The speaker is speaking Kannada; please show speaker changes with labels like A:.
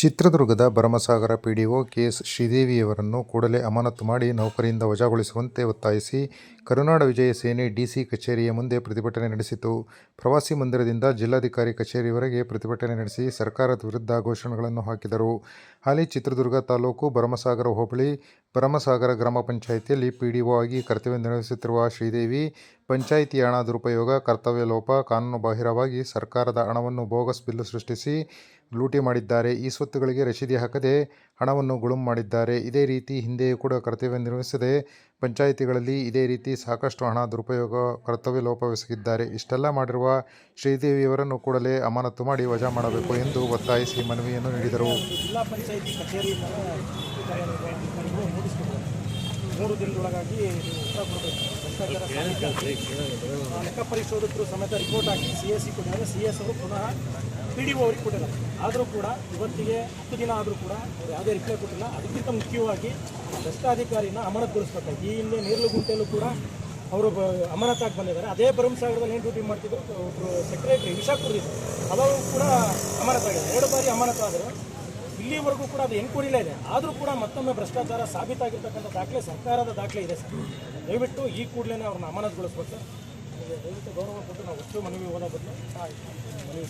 A: ಚಿತ್ರದುರ್ಗದ ಭರಮಸಾಗರ ಪಿಡಿಒ ಕೆಎಸ್ ಶ್ರೀದೇವಿಯವರನ್ನು ಕೂಡಲೇ ಅಮಾನತು ಮಾಡಿ ನೌಕರಿಯಿಂದ ವಜಾಗೊಳಿಸುವಂತೆ ಒತ್ತಾಯಿಸಿ ಕರುನಾಡ ವಿಜಯ ಸೇನೆ ಡಿಸಿ ಕಚೇರಿಯ ಮುಂದೆ ಪ್ರತಿಭಟನೆ ನಡೆಸಿತು. ಪ್ರವಾಸಿ ಮಂದಿರದಿಂದ ಜಿಲ್ಲಾಧಿಕಾರಿ ಕಚೇರಿವರೆಗೆ ಪ್ರತಿಭಟನೆ ನಡೆಸಿ ಸರ್ಕಾರದ ವಿರುದ್ಧ ಘೋಷಣೆಗಳನ್ನು ಹಾಕಿದರು. ಹಾಲಿ ಚಿತ್ರದುರ್ಗ ತಾಲೂಕು ಭರಮಸಾಗರ ಹೋಬಳಿ ಭರಮಸಾಗರ ಗ್ರಾಮ ಪಂಚಾಯಿತಿಯಲ್ಲಿ ಪಿಡಿಒ ಆಗಿ ಕರ್ತವ್ಯ ನಿರ್ವಹಿಸುತ್ತಿರುವ ಶ್ರೀದೇವಿ ಪಂಚಾಯಿತಿ ಹಣ ದುರುಪಯೋಗ, ಕರ್ತವ್ಯ ಲೋಪ ಕಾನೂನುಬಾಹಿರವಾಗಿ ಸರ್ಕಾರದ ಹಣವನ್ನು ಬೋಗಸ್ ಬಿಲ್ಲು ಸೃಷ್ಟಿಸಿ ಲೂಟಿ ಮಾಡಿದ್ದಾರೆ. ಈ ಸ್ವತ್ತುಗಳಿಗೆ ರಶೀದಿ ಹಾಕದೆ ಹಣವನ್ನು ಗುಳುಂ ಮಾಡಿದ್ದಾರೆ. ಇದೇ ರೀತಿ ಹಿಂದೆಯೂ ಕೂಡ ಕರ್ತವ್ಯ ನಿರ್ವಹಿಸದೆ ಪಂಚಾಯಿತಿಗಳಲ್ಲಿ ಇದೇ ರೀತಿ ಸಾಕಷ್ಟು ಹಣ ದುರುಪಯೋಗ, ಕರ್ತವ್ಯ ಲೋಪವೆಸಗಿದ್ದಾರೆ ಇಷ್ಟೆಲ್ಲ ಮಾಡಿರುವ ಶ್ರೀದೇವಿಯವರನ್ನು ಕೂಡಲೇ ಅಮಾನತು ಮಾಡಿ ವಜಾ ಮಾಡಬೇಕು ಎಂದು ಒತ್ತಾಯಿಸಿ ಮನವಿಯನ್ನು ನೀಡಿದರು.
B: ಮೂರು ದಿನದೊಳಗಾಗಿ ಉತ್ತರ ಕೊಡಬೇಕು. ಲೆಕ್ಕ ಪರಿಶೋಧಕರು ಸಮೇತ ರಿಪೋರ್ಟ್ ಹಾಕಿ ಸಿ ಎಸ್ ಸಿ ಕೊಟ್ಟಿದ್ದಾರೆ. ಸಿ ಎಸ್ ಅವರು ಪುನಃ ಪಿ ಡಿ ಒ ಅವ್ರಿಗೆ ಕೊಟ್ಟಿಲ್ಲ ಆದರೂ ಕೂಡ ಇವತ್ತಿಗೆ ಹತ್ತು ದಿನ ಆದರೂ ಕೂಡ ಅವ್ರು ಯಾವುದೇ ರಿಪ್ಲೈ ಕೊಟ್ಟಿಲ್ಲ. ಅದಕ್ಕಿಂತ ಮುಖ್ಯವಾಗಿ ಭ್ರಷ್ಟಾಧಿಕಾರಿನ ಅಮಾನತುಗೊಳಿಸ್ಬೇಕಾಗಿ ಈ ಹಿಂದೆ ನೇರ್ಲುಗುಂಟೆಯಲ್ಲೂ ಕೂಡ ಅವರು ಅಮಾನತಾಗಿ ಬಂದಿದ್ದಾರೆ. ಅದೇ ಭರಮಸಾಗರದಲ್ಲಿ ಏನು ಡ್ಯೂಟಿ ಮಾಡ್ತಿದ್ರು? ಒಬ್ಬರು ಸೆಕ್ರೆಟರಿ ವಿಶಾಖ ಕುಡಿದಿದ್ರು ಅವರು ಕೂಡ ಅಮಾನತಾಗಿದೆ ಎರಡು ಬಾರಿ ಅಮಾನತಾದರು ಇಲ್ಲಿವರೆಗೂ ಕೂಡ ಅದು ಎನ್ಕ್ವೈರಿಲೇ ಇದೆ. ಆದರೂ ಕೂಡ ಮತ್ತೊಮ್ಮೆ ಭ್ರಷ್ಟಾಚಾರ ಸಾಬೀತಾಗಿರ್ತಕ್ಕಂಥ ದಾಖಲೆ ಸರ್ಕಾರದ ದಾಖಲೆ ಇದೆ ಸರ್. ದಯವಿಟ್ಟು ಈ ಕೂಡಲೇ ಅವ್ರನ್ನ ಅಮಾನತುಗೊಳಿಸ್ಬೇಕು ದಯವಿಟ್ಟು ಗೌರವ ಕೊಟ್ಟು ನಾವು ಒಟ್ಟು ಮನವಿ ಓದೋ ಬದಲು ಮನವಿ.